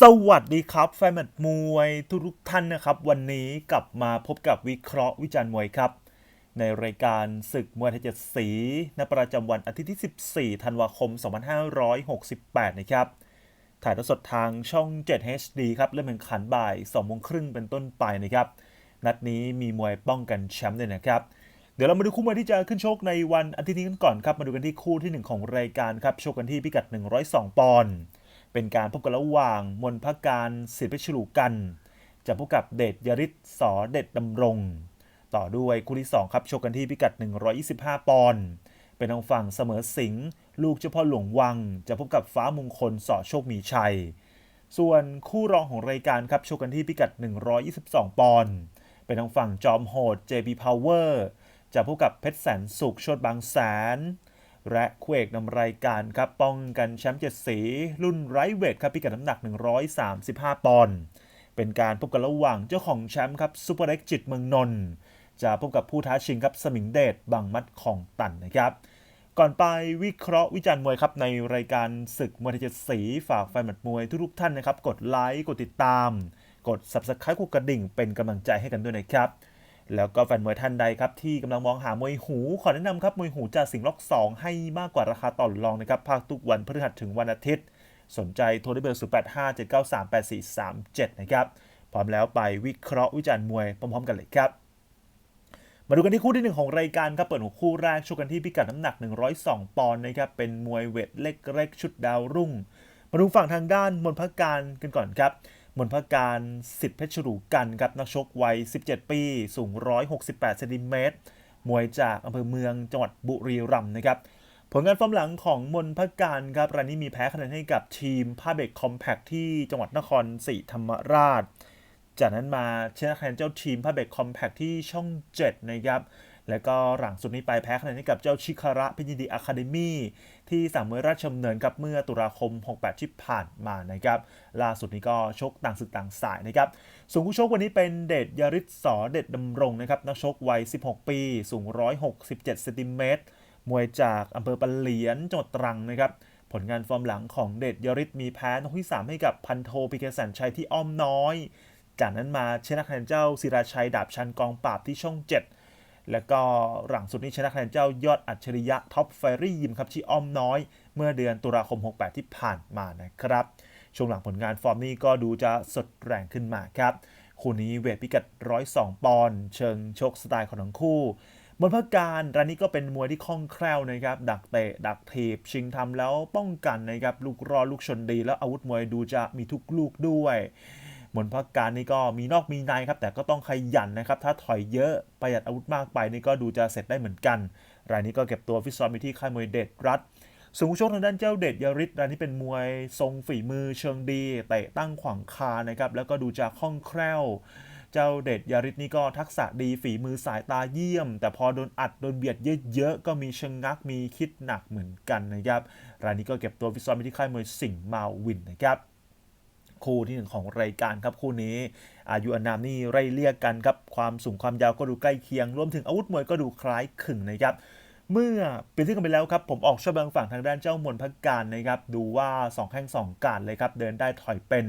สวัสดีครับ แฟนแมตช์มวยทุกทุกท่านนะครับ วันนี้กลับมาพบกับวิเคราะห์วิจารณ์มวยครับ ในรายการศึกมวยไทยเจ็ดสีณประจำวันอาทิตย์ที่ 14 ธันวาคม 2568 นะครับ ถ่ายทอดสดทางช่อง 7 HD ครับ เริ่มแข่งขันบ่าย2โมงครึ่งเป็นต้นไปนะครับ นัดนี้มีมวยป้องกันแชมป์ด้วยนะครับ เดี๋ยวเรามาดูคู่มวยที่จะขึ้นชกในวันอาทิตย์นี้กันก่อนครับ มาดูกันที่คู่ทีหนึ่1 ของรายการครับ ชกกันที่พิกัด 102 ปอนด์ เป็นการพบกันระหว่างมนพการศิลป์เพชลูกันจะพบกับเดชยริศสอเดชดำรง ต่อด้วยคู่ที่ 2 ครับชกกันที่พิกัด 125 ปอนด์เป็นทางฝั่งเสมอสิงห์ลูกเจ้าพ่อหลวงวัง จะพบกับฟ้ามงคลสอโชคมีชัย ส่วนคู่รองของรายการครับชกกันที่พิกัด 122 ปอนด์เป็นทางฝั่งจอมโหด JB Power จะพบกับเพชรแสนสุขโชดบางแสน และคู่เอกนำรายการครับป้องกันแชมป์เจ็ดสี รุ่นไรเวทครับพิกัดน้ำหนัก 135 ปอนด์เป็นการพบกันระหว่างเจ้าของแชมป์ครับซูเปอร์เล็กจิตเมืองนนท์จะพบกับผู้ท้าชิงครับสมิงเดชบางมัดของตันนะครับ ก่อนไปวิเคราะห์วิจารณ์มวยครับในรายการศึกมวยไทยเจ็ดสีฝากแฟนหมัดมวยทุกท่านนะครับ กดไลค์กดติดตาม กด subscribe กดกระดิ่งเป็นกำลังใจให้กันด้วยนะครับ แล้วก็แฟนมวยท่านใดครับที่กำลังมองหามวยหู ขอแนะนำครับมวยหูจากสิงห์ล็อก 2 ให้มากกว่าราคาต่อรองนะครับภาคทุกวันพฤหัสถึงวันอาทิตย์ สนใจโทรได้เบอร์ 0 8 5 7 9 3 8 4 3 7 นะครับ พร้อมแล้วไปวิเคราะห์วิจารณ์มวยพร้อมๆกันเลยครับ มาดูกันที่คู่ที่ 1 ของรายการครับเปิดหัวคู่แรกชกกันที่พิกัดน้ำหนัก 102 ปอนด์นะครับเป็นมวยเวทเล็กๆชุดดาวรุ่งมาดูฝั่งทางด้านมนพักการกันก่อนครับ มนพกการสิทธิเพชรฉลูกันครับนักชกวัย 17 ปี สูง 168เซนติเมตรมวยจากอำเภอเมืองจังหวัดบุรีรัมย์นะครับ ผลงานฟอร์มหลังของมนพการครับรายนี้มีแพ้คะแนนให้กับทีมผ้าเบกคอมแพคที่จังหวัดนครศรีธรรมราช จากนั้นมาชนะคะแนนเจ้าทีมผ้าเบกคอมแพคที่ช่อง 7 นะครับ แล้วก็หลังสุดนี้ไปแพ้คะแนนให้กับเจ้าชิคาระพิจิดีอะคาเดมี่ ที่สามเมอราชดำเนินครับเมื่อตุลาคม 68 ที่ผ่านมานะครับล่าสุดนี้ก็ชกต่างศึกต่างสายนะครับส่วนผู้ชกวันนี้เป็นเดชยริศสอเดชดำรงนะครับนักชกวัย 16 ปี สูง 167เซนติเมตรมวยจากอำเภอปะเหลียนจังหวัดตรังนะครับผลงานฟอร์มหลังของเดชยริศมีแพ้นกที่ 3 ให้กับพันโทปิเกสันชัยที่อ้อมน้อย จากนั้นมาชนะคะแนนเจ้าศิราชัยดาบชันกองปราบที่ช่อง 7 แล้วก็หลังสุดนี้ชนะคะแนนเจ้ายอดอัจฉริยะท็อปไฟรี่ยิมครับที่อ้อมน้อย เมื่อเดือนตุลาคม 68 ที่ผ่านมานะครับ ช่วงหลังผลงานฟอร์มนี้ก็ดูจะสดแรงขึ้นมาครับ คู่นี้เวทพิกัด 102 ปอนด์เชิงชกสไตล์ของทั้งคู่บนพักการรายนี้ก็เป็นมวยที่คล่องแคล่วนะครับ ดักเตะ ดักทีบ ชิงทำแล้วป้องกันนะครับ ลูกรอลูกชนดี แล้วอาวุธมวยดูจะมีทุกลูกด้วย บนพักการนี่ก็มีนอกมีในครับ แต่ก็ต้องขยันนะครับ ถ้าถอยเยอะประหยัดอาวุธมากไปนี่ก็ดูจะเสร็จได้เหมือนกัน รายนี้ก็เก็บตัวฟิตซ้อมอยู่ที่ค่ายมวยเดชรัฐส่วนผู้ชกทางด้านเจ้าเดชยริศรายนี้เป็นมวยทรงฝีมือเชิงดีเตะตั้งขวางคานะครับ แล้วก็ดูจะคล่องแคล่ว เจ้าเดชยาริศนี่ก็ทักษะดีฝีมือสายตาเยี่ยม แต่พอโดนอัดโดนเบียดเยอะๆก็มีชะงงักมีคิดหนักเหมือนกันนะครับ รายนี้ก็เก็บตัวฟิตซ้อมไปที่ค่ายมวยสิงห์มาวินนะครับ คู่ที่หนึ่งของรายการครับคู่นี้ อายุอนามนี่ไร่เรียกกันครับความสูงความยาวก็ดูใกล้เคียง รวมถึงอาวุธมวยก็ดูคล้ายขึงนะครับ เมื่อเปลี่ยนที่กันไปแล้วครับ ผมออกชอบบางฝั่งทางด้านเจ้ามนพักการนะครับ ดูว่า 2 แข้ง 2 การเลยครับ เดินได้ถอยเป็น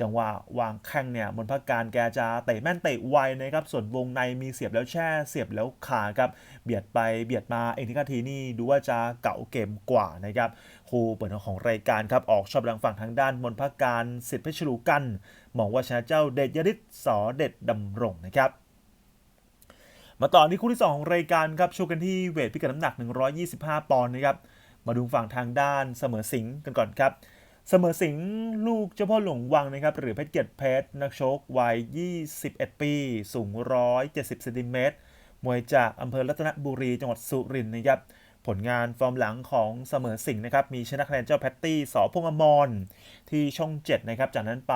จังหวะวางแข้งเนี่ยมนพักการแกจะเตะแม่นเตะไวนะครับ ส่วนวงในมีเสียบแล้วแช่เสียบแล้วขาครับ เบียดไปเบียดมาเองที่นาทีนี่ดูว่าจะเก่าเกมกว่านะครับคู่เปิดของรายการครับออกชอบทางฝั่งทางด้านมนพักการสิทธิเพชรลูกันมองว่าชนะเจ้าเดชยริศสอเดชดำรงนะครับ มาต่อที่คู่ที่ 2 ของรายการครับโชว์กันที่เวทพิกัดน้ำหนัก 125 ปอนด์นะครับมาดูฝั่งทางด้านเสมอสิงห์กันก่อนครับ เสมอสิงห์ลูกเจ้าพ่อหลวงวังนะครับหรือเพชรเกียรติเพชรนักชกวัย 21 ปี สูง 170เซนติเมตรมวยจากอำเภอรัตนบุรีจังหวัดสุรินทร์นะครับผลงานฟอร์มหลังของเสมอสิงห์นะครับมีชนะคะแนนเจ้าแพตตี้สอพงษ์อมรที่ช่อง 7 นะครับ จากนั้นไป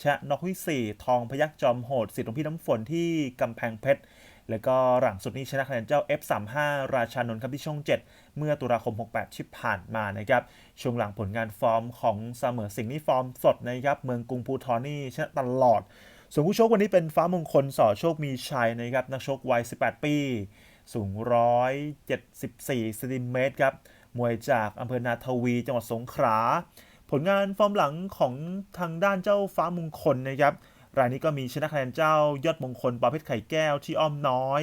ชนะน็อกที่4ทองพยักจอมโหดสิทธิ์หลวงพี่น้ำฝนที่กำแพงเพชร แล้วก็หลังสุดนี้ชนะคะแนนเจ้า F35 ราชานนท์ครับที่ช่อง 7 เมื่อตุลาคม 68 ที่ผ่านมานะครับ ช่วงหลังผลงานฟอร์มของเสมอสิงห์นี่ฟอร์มสดนะครับ เมืองกรุงภูทรนี่ชนะตลอด ส่วนผู้โชกวันนี้เป็นฟ้ามงคลสอโชคมีชัยนะครับ นักชกวัย 18 ปี สูง 174เซนติเมตรครับ มวยจากอำเภอนาทวี จังหวัดสงขลา ผลงานฟอร์มหลังของทางด้านเจ้าฟ้ามงคลนะครับ รายนี้ก็มีชนะคะแนนเจ้ายอดมงคลปอเพชรไข่แก้วที่อ้อมน้อย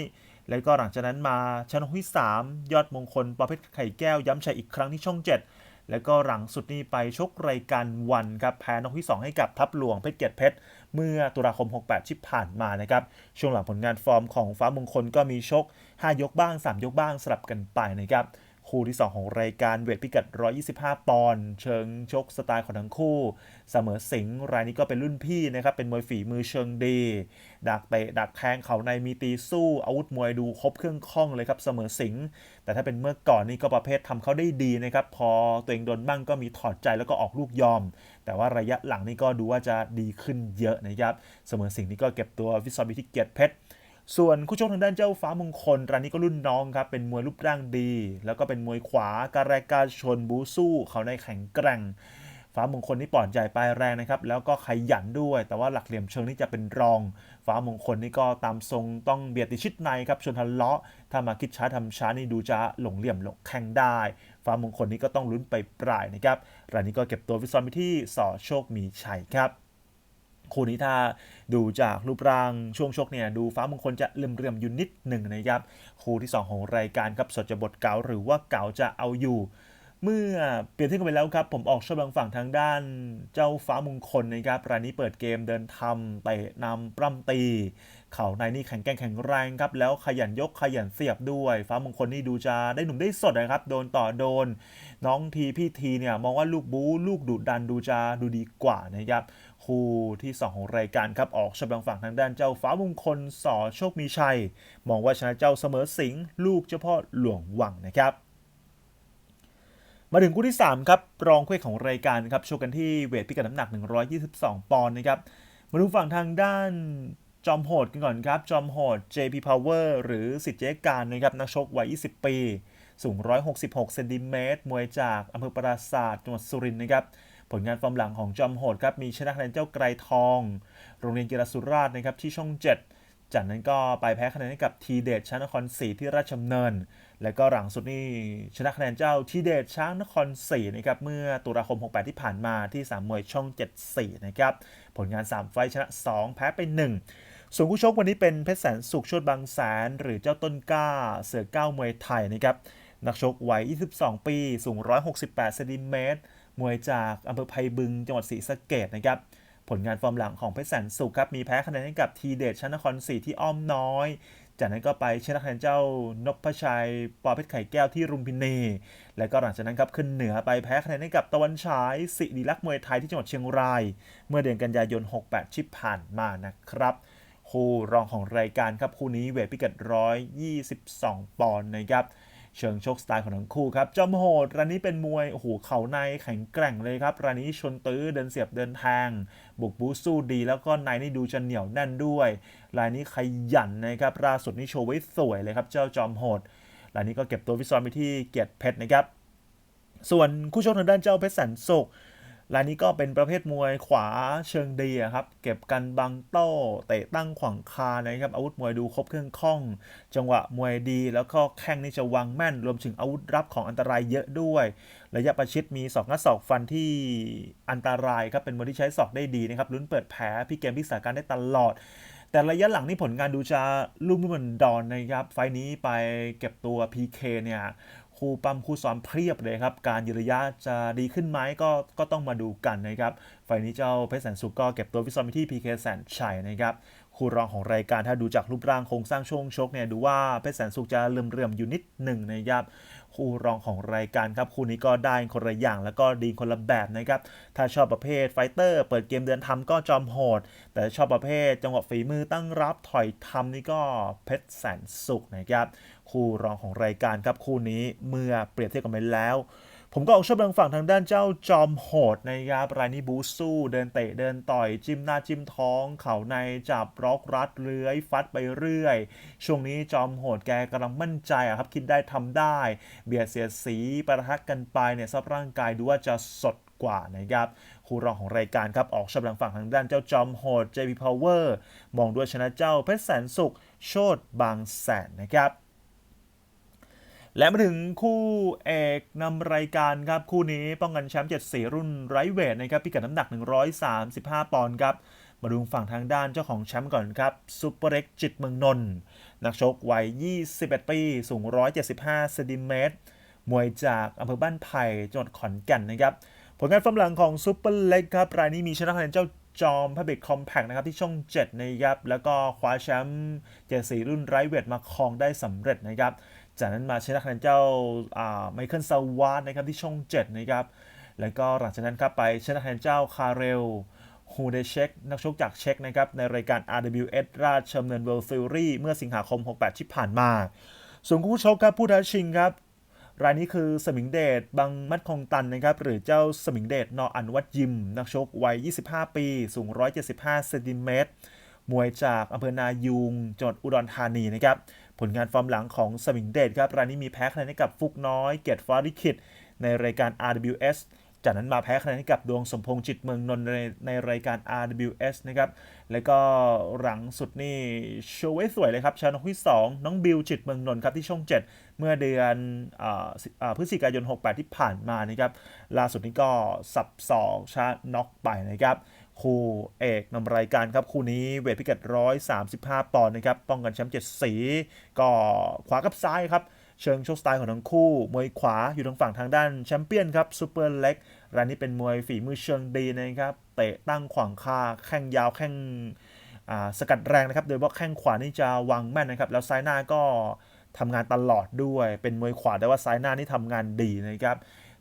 แล้วก็หลังจากนั้นมาชนะที่ 3 ยอดมงคลปอเพชรไข่แก้ว ย้ำชัยอีกครั้งที่ช่อง 7 แล้วก็หลังสุดนี้ไปชกรายการวันครับแพ้นกที่ 2 ให้กับทัพหลวงเพชรเกียรติเพชรเมื่อตุลาคม 68 ที่ผ่านมานะครับ ช่วงหลังผลงานฟอร์มของฟ้ามงคลก็มีชก 5 ยกบ้าง 3 ยกบ้างสลับกันไปนะครับ คู่ที่ 2 ของรายการเวทพิกัด 125 ปอนด์เชิงชกสไตล์ของทั้งคู่ เสมอสิงห์รายนี้ก็เป็นรุ่นพี่นะครับ เป็นมวยฝีมือเชิงดี ดักเตะดักแทงเขาในมีตีสู้อาวุธมวยดูครบเครื่องข้องเลยครับ เสมอสิงห์แต่ถ้าเป็นเมื่อก่อนนี่ก็ประเภททำเขาได้ดีนะครับ พอตัวเองโดนบ้างก็มีถอดใจแล้วก็ออกลูกยอม แต่ว่าระยะหลังนี่ก็ดูว่าจะดีขึ้นเยอะนะครับ เสมอสิงห์นี่ก็เก็บตัววิศวบิที่เกียรติเพชร ส่วนคู่ชกทางด้านเจ้าฟ้ามงคลรายนี้ก็รุ่นน้องครับ เป็นมวยรูปร่างดี แล้วก็เป็นมวยขวาการแรกการชนบูสู้ เขาในแข็งแกร่ง ฟ้ามงคลนี่ปอดใหญ่ปลายแรงนะครับ แล้วก็ขยันด้วย แต่ว่าหลักเหลี่ยมเชิงนี่จะเป็นรอง ฟ้ามงคลนี่ก็ตามทรงต้องเบียดติดชิดในครับ ชนทะเลาะ ถ้ามาคิดช้าทำช้านี่ดูจะหลงเหลี่ยมหลงแข่งได้ ฟ้ามงคลนี่ก็ต้องลุ้นไปปลายนะครับ รายนี้ก็เก็บตัววิศวไปที่สอโชคมีชัยครับ คู่นี้ถ้าดูจากรูปร่างช่วงชกเนี่ยดูฟ้ามงคลจะเลื่อมๆอยู่นิดหนึ่งนะครับ คู่ที่ 2 ของรายการครับสดจะบทเก่าหรือว่าเก่าจะเอาอยู่ เมื่อเปลี่ยนที่กันไปแล้วครับ ผมออกชอบบางฝั่งทางด้านเจ้าฟ้ามงคลนะครับรายนี้เปิดเกมเดินทำเตะนำปล้ำตี เข่าในนี่แข็งแกร่งแข็งแรงครับ แล้วขยันยกขยันเสียบด้วย ฟ้ามงคลนี่ดูจะได้หนุ่มได้สดนะครับ โดนต่อโดน น้องทีพี่ทีเนี่ยมองว่าลูกบู๊ลูกดุดันดูจะดูดีกว่านะครับ คู่ที่ 2 ของรายการครับ ออกชำลังฝั่งทางด้านเจ้าฟ้ามงคลสอโชคมีชัย มองว่าชนะเจ้าเสมอสิงห์ลูกเจ้าพ่อหลวงวังนะครับ มาถึงคู่ที่ 3 ครับ รองคู่เอกของรายการครับโชว์กันที่เวทพิกัดน้ำหนัก 122 ปอนด์นะครับ มาดูฝั่งทางด้านจอมโหดกันก่อนครับ จอมโหด JP Power หรือสิทธิ์เจการนะครับนักชกวัย 20 ปี สูง 166 เซนติเมตรมวยจากอำเภอปราศาสตร์จังหวัดสุรินทร์นะครับ ผลงานฟอร์มหลังของจอมโหดครับมีชนะคะแนนเจ้าไกรทอง โรงเรียนกีฬาสุราษฎร์นะครับที่ช่อง 7 จากนั้นก็ไปแพ้คะแนนให้กับทีเดชช้างนครศรีที่ราชดำเนิน แล้วก็หลังสุดนี่ชนะคะแนนเจ้าทีเดชช้างนครศรีนะครับเมื่อตุลาคม 68 ที่ผ่านมาที่สามมวยช่อง 74 นะครับผลงาน 3 ไฟชนะ 2 แพ้ไป 1ส่วนผู้ชกวันนี้เป็นเพชรแสนสุขชดบางแสน หรือเจ้าต้นกล้า เสือก้าวมวยไทยนะครับ นักชกวัย 22 ปี สูง 168 เซนติเมตร มวยจากอำเภอไพบึง จังหวัดศรีสะเกดนะครับ ผลงานฟอร์มหลังของเพชรแสนสุขครับ มีแพ้คะแนนให้กับทีเดชชนครศรีที่อ้อมน้อย จากนั้นก็ไปชนะคะแนนเจ้านพชัย ปอเพชรไข่แก้วที่รุมพินี แล้วก็หลังจากนั้นครับขึ้นเหนือไปแพ้คะแนนให้กับตะวันฉายสิริลักษ์มวยไทยที่จังหวัดเชียงราย เมื่อเดือนกันยายน 68ที่ผ่านมานะครับคู่รองของรายการครับคู่นี้เวทพิกัด 122 ปอนด์นะครับ เชิงชกสไตล์ของทั้งคู่ครับจอมโหดรายนี้เป็นมวยโอ้โหเข่าในแข็งแกร่งเลยครับรายนี้ชนตื้อเดินเสียบเดินแทงบุกบูสู้ดี แล้วก็ในนี่ดูจะเหนียวแน่นด้วยรายนี้ขยันนะครับล่าสุดนี่โชว์ไว้สวยเลยครับเจ้าจอมโหดรายนี้ก็เก็บตัวฟิซอมไปที่เกียรติเพชรนะครับส่วนคู่ชกทางด้านเจ้าเพชรสันสุข รายนี้ก็เป็นประเภทมวยขวาเชิงดีครับ เก็บกันบังโต้เตะตั้งขวางคานะครับ อาวุธมวยดูครบเครื่องคล่อง จังหวะมวยดี แล้วก็แข้งนี่จะวางแม่น รวมถึงอาวุธรับของอันตรายเยอะด้วย ระยะประชิดมีศอกน้าศอกฟันที่อันตรายครับ เป็นมวยที่ใช้ศอกได้ดีนะครับ ลุ้นเปิดแผลพี่เกมพี่สาการได้ตลอดแต่ระยะหลังนี่ผลงานดูจะลุ่มลุ่มดอนดอนนะครับ ไฟล์นี้ไปเก็บตัว PK เนี่ย ครูปั๊มครูสอนเพียบเลยครับ การยืนระยะจะดีขึ้นไหมก็ก็ต้องมาดูกันนะครับไฟนี้เจ้าเพชรแสนสุกก็เก็บตัววิศวไปที่ PK แสนชัยนะครับคู่รองของรายการถ้าดูจากรูปร่างโครงสร้างช่วงชกเนี่ยดูว่าเพชรแสนสุกจะเลื่อมอยู่นิดหนึ่งนะครับ คู่รองของรายการครับคู่นี้ก็ได้คนละอย่างแล้วก็ดีคนละแบบนะครับถ้าชอบประเภทไฟเตอร์ เปิดเกมเดินทำก็จอมโหด แต่ชอบประเภทจังหวะฝีมือตั้งรับถอยทำนี่ก็เพชรแสนสุขนะครับคู่รองของรายการครับคู่นี้เมื่อเปรียบเทียบกันไปแล้ว ผมก็ออกชอบทางฝั่งทางด้านเจ้าจอมโหดนะครับรายนี้บูสู้เดินเตะเดินต่อยจิ้มหน้าจิ้มท้อง เข่าในจับล็อกรัดเลื้อยฟัดไปเรื่อย ช่วงนี้จอมโหดแกกำลังมั่นใจอะครับคิดได้ทำได้ เบียดเสียดสีประทักกันไปเนี่ยสภาพร่างกายดูว่าจะสดกว่านะครับคู่รองของรายการครับออกชำลังฝั่งทางด้านเจ้าจอมโหด JP Power มองด้วยชนะเจ้าเพชรแสนสุขโชดบางแสนนะครับ และมาถึงคู่เอกนำรายการครับ คู่นี้ป้องกันแชมป์7สีรุ่นไรเวทนะครับพิกัดน้ำหนัก 135 ปอนด์ครับมาดูฝั่งทางด้านเจ้าของแชมป์ก่อนครับซูเปอร์เล็กจิตเมืองนนท์นักชกวัย 21 ปี สูง 175เซนติเมตรมวยจากอำเภอบ้านไผ่จังหวัดขอนแก่นนะครับ ผลงานฟอร์มหลังของซูเปอร์เล็กครับ รายนี้มีชนะคะแนนเจ้าจอมพระเบกคอมแพกนะครับที่ช่อง 7 นะครับ แล้วก็คว้าแชมป์เจสีรุ่นไรเวทมาครองได้สำเร็จนะครับ จากนั้นมาชนะคะแนนเจ้าไมเคิลซาวาร์ดนะครับที่ช่อง7นะครับแล้วก็หลังจากนั้นครับไปชนะคะแนนเจ้าคาเรลฮูเดเช็กนักชกจากเช็กนะครับในรายการ RWS ราชดำเนินเวิลด์ซีรีส์เมื่อสิงหาคม 68 ที่ผ่านมา ส่วนคู่ชกครับผู้ท้าชิงครับรายนี้คือสมิงเดชบังมัดคงตันนะครับหรือเจ้าสมิงเดชนออันวัดยิม นักชกวัย 25 ปี สูง 175เซนติเมตรมวยจากอำเภอนายูงจังหวัดอุดรธานีนะครับ ผลงานฟอร์มหลังของสมิงเดชครับรายนี้มีแพ้คะแนนให้กับฟุกน้อย เกียรติฟ้าลิขิตในรายการ RWS จากนั้นมาแพ้คะแนนให้กับดวงสมพงษ์จิตเมืองนนท์ในในรายการ RWS นะครับ แล้วก็หลังสุดนี่โชว์ไว้สวยเลยครับชนะที่ 2 น้องบิวจิตเมืองนนท์ครับที่ช่อง 7 เมื่อเดือนอพฤศจิกายน 68 ที่ผ่านมานะครับ ล่าสุดนี้ก็สับสองชนะน็อกไปนะครับ คู่เอกนำรายการครับคู่นี้เวทพิกัด 135 ปอนด์นะครับป้องกันแชมป์7สี ก็ขวากับซ้ายครับ เชิงโชคสไตล์ของทั้งคู่ มวยขวาอยู่ทางฝั่งทางด้านแชมเปี้ยนครับซูเปอร์เล็กรายนี้เป็นมวยฝีมือเชิงดีนะครับเตะตั้งขวางคาแข้งยาวแข้งสกัดแรงนะครับโดยเฉพาะแข้งขวานี่จะวางแม่นนะครับแล้วซ้ายหน้าก็ทำงานตลอดด้วยเป็นมวยขวาแต่ว่าซ้ายหน้านี่ทำงานดีนะครับ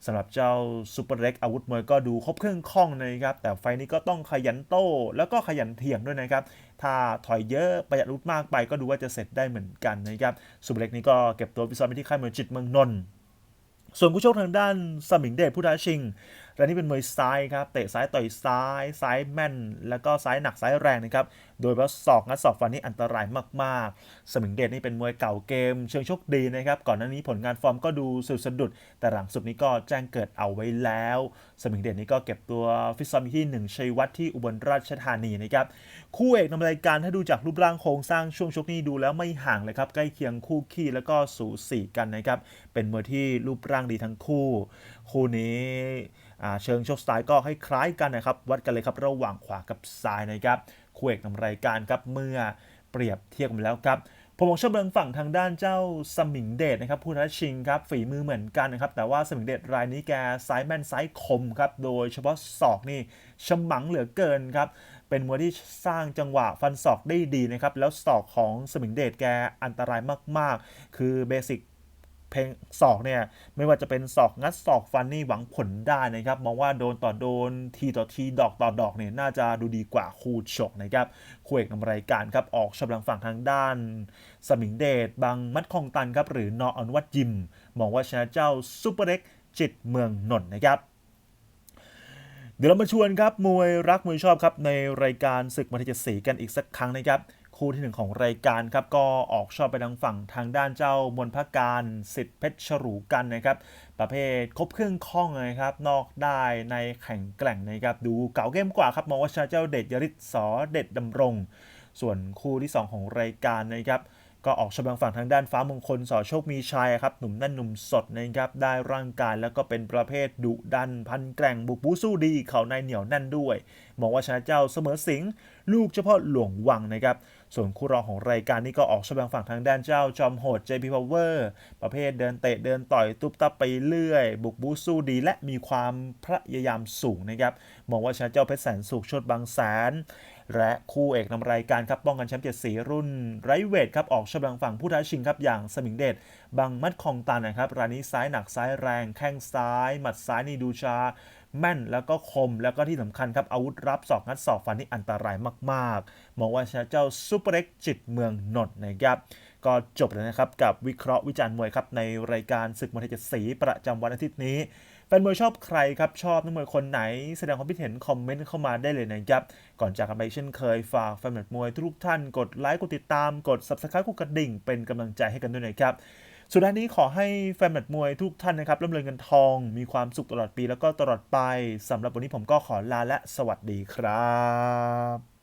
สำหรับเจ้าซูเปอร์เล็กอาวุธมวยก็ดูครบเครื่องคล่องนะครับ แต่ไฟนี้ก็ต้องขยันโต้ แล้วก็ขยันเถียงด้วยนะครับ ถ้าถอยเยอะประหยัดรุดมากไปก็ดูว่าจะเสร็จได้เหมือนกันนะครับซูเปอร์เล็กนี้ก็เก็บตัวพิซซ้อมไปที่ค่ายมวยจิตเมืองนนท์ส่วนผู้ชกทางด้านสมิงเดชผู้ท้าชิง รายนี้เป็นมวยซ้ายครับ เตะซ้ายต่อยซ้าย ซ้ายแม่น แล้วก็ซ้ายหนักซ้ายแรงนะครับ โดยเฉพาะศอกงัดศอกฟันนี่อันตรายมากๆ สมิงเดชนี่เป็นมวยเก่าเกม เชิงโชคดีนะครับ ก่อนหน้านี้ผลงานฟอร์มก็ดูสุดสะดุด แต่หลังสุดนี้ก็แจ้งเกิดเอาไว้แล้ว สมิงเดชนี่ก็เก็บตัวฟิตซ้อมที่ 1 ชัยวัฒน์ที่อุบลราชธานีนะครับ คู่เอกนำรายการถ้าดูจากรูปร่างโครงสร้างช่วงชกนี้ดูแล้วไม่ห่างเลยครับ ใกล้เคียงคู่ขี้แล้วก็สูสีกันนะครับ เป็นมวยที่รูปร่างดีทั้งคู่ คู่นี้ เชิงโชคสไตล์ก็ให้คล้ายกันนะครับ วัดกันเลยครับระหว่างขวากับซ้ายนะครับคู่เอกนำรายการครับเมื่อเปรียบเทียบกันแล้วครับผมชอบเบิงฝั่งทางด้านเจ้าสมิงเดชนะครับผู้ท้าชิงครับฝีมือเหมือนกันนะครับแต่ว่าสมิงเดชรายนี้แกซ้ายแม่นซ้ายคมครับโดยเฉพาะศอกนี่ฉมังเหลือเกินครับเป็นมวยที่สร้างจังหวะฟันศอกได้ดีนะครับแล้วศอกของสมิงเดชแกอันตรายมากๆ คือเบสิก เพลงศอกเนี่ยไม่ว่าจะเป็นศอกงัดศอกฟันนี่หวังผลได้นะครับมองว่าโดนต่อโดนทีต่อทีดอกต่อดอกเนี่ยน่าจะดูดีกว่าคู่ชกนะครับคู่เอกนำรายการครับออกฉลังฝั่งทางด้าน สมิงเดชบางมัดคองตันครับหรือนออนุวัตยิม มองว่าชนะเจ้าซูเปอร์เล็กจิตเมืองนนท์นะครับเดี๋ยวเรามาชวนครับมวยรักมวยชอบครับในรายการศึกมาทีจะสีกันอีกสักครั้งนะครับ คู่ที่หนึ่งของรายการครับก็ออกชอบไปทางฝั่งทางด้านเจ้ามนพการสิทธิเพชรฉรูกันนะครับ ประเภทครบเครื่องคล่องนะครับ นอกได้ในแข่งแกล่งนะครับดูเก่าเกมกว่าครับมองว่าชนะเจ้าเดชยริศสอเดชดำรง ส่วนคู่ที่ 2 ของรายการนะครับก็ออกชมฝั่งทางด้านฟ้ามงคลสอโชคมีชัยครับหนุ่มนั่นหนุ่มสดนะครับได้ร่างกายแล้วก็เป็นประเภทดุดันพันแกร่งบุกบูสู้ดี เขาในเหนียวแน่นด้วย มองว่าชนะเจ้าเสมอสิง ลูกเฉพาะหลวงวังนะครับ ส่วนคู่รองของรายการนี้ก็ออกชมฝั่งทางด้านเจ้าจอมโหด JP Power ประเภทเดินเตะเดินต่อยตุบตับไปเรื่อย บุกบูสู้ดี และมีความพยายามสูงนะครับมองว่าชนะเจ้าเพชรแสนสุขชดบางแสนและคู่เอกนำรายการครับป้องกันแชมป์เจ็ดสีรุ่นไรเวทครับออกชมฝั่งผู้ท้าชิงครับอย่างสมิงเดชบางมัดคองตันนะครับรายนี้ซ้ายหนักซ้ายแรงแข้งซ้าย หมัดซ้ายนี่ดูชา แม่นแล้วก็คมแล้วก็ที่สำคัญครับอาวุธรับศอกงัดศอกฟันนี่อันตรายมากๆมองว่าชนะเจ้าซูเปอร์เอ็กจิตเมืองนนท์นะครับก็จบแล้วนะครับกับวิเคราะห์วิจารณ์มวยครับในรายการศึกมวยไทยเจ็ดสีประจำวันอาทิตย์นี้แฟนมวยชอบใครครับ ชอบนักมวยคนไหน แสดงความคิดเห็นคอมเมนต์เข้ามาได้เลยนะครับ ก่อนจากกันไปเช่นเคยฝากแฟนมวยทุกท่านกดไลค์กดติดตามกด subscribe กดกระดิ่งเป็นกำลังใจให้กันด้วยนะครับ สุดท้ายนี้ขอให้แฟนแมตมวยทุกท่านนะครับร่ำรวยเงินทอง มีความสุขตลอดปีแล้วก็ตลอดไปสำหรับวันนี้ผมก็ขอลาและสวัสดีครับ